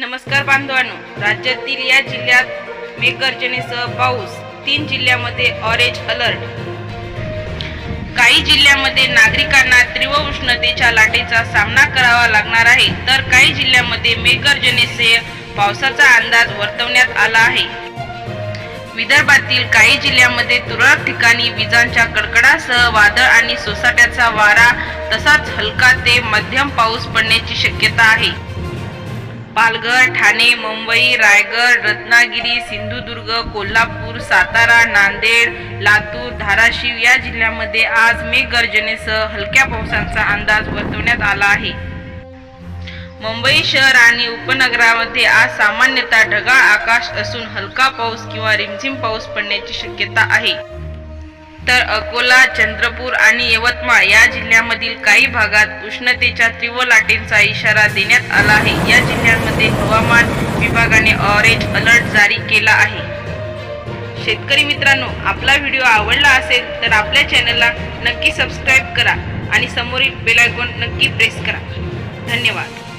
नमस्कार बांधवांनो. राज्यातील या जिल्ह्यात मेघगर्जनेसह पाऊस तीन जिल्ह्यामध्ये ऑरेंज अलर्ट काही जिल्ह्यामध्ये नागरिकांना तीव्र उष्णतेच्या लाटेचा सामना करावा लागणार आहे तर काही जिल्ह्यामध्ये मेघगर्जनेसह पावसाचा अंदाज वर्तवण्यात आला आहे. विदर्भातील काही जिल्ह्यामध्ये तुरळक ठिकाणी विजांच्या कडकडासह वादळ आणि सोसाट्याचा वारा तसाच हलका ते मध्यम पाऊस पडण्याची शक्यता आहे. पालघर ठाणे मुंबई रायगड रत्नागिरी सिंधुदुर्ग कोल्हापूर सातारा नांदेड लातूर धाराशिव या जिल्ह्यामध्ये आज मेघगर्जनेसह हलक्या पावसाचा अंदाज वर्तवण्यात आला आहे. मुंबई शहर आणि उपनगरामध्ये आज सामान्यतः ढगाळ आकाश असून हलका पाऊस किंवा रिमझिम पाऊस पडण्याची शक्यता आहे. तर अकोला चंद्रपूर आणि यवतमाळ या जिल्ह्यामधील काही भागात उष्णतेच्या तीव्र लाटेंचा इशारा देण्यात आला आहे. या जिल्ह्यांमध्ये हवामान विभागाने ऑरेंज अलर्ट जारी केला आहे. शेतकरी मित्रांनो आपला व्हिडिओ आवडला असेल तर आपल्या चॅनलला नक्की सबस्क्राईब करा आणि समोरील बेलायकॉन नक्की प्रेस करा. धन्यवाद.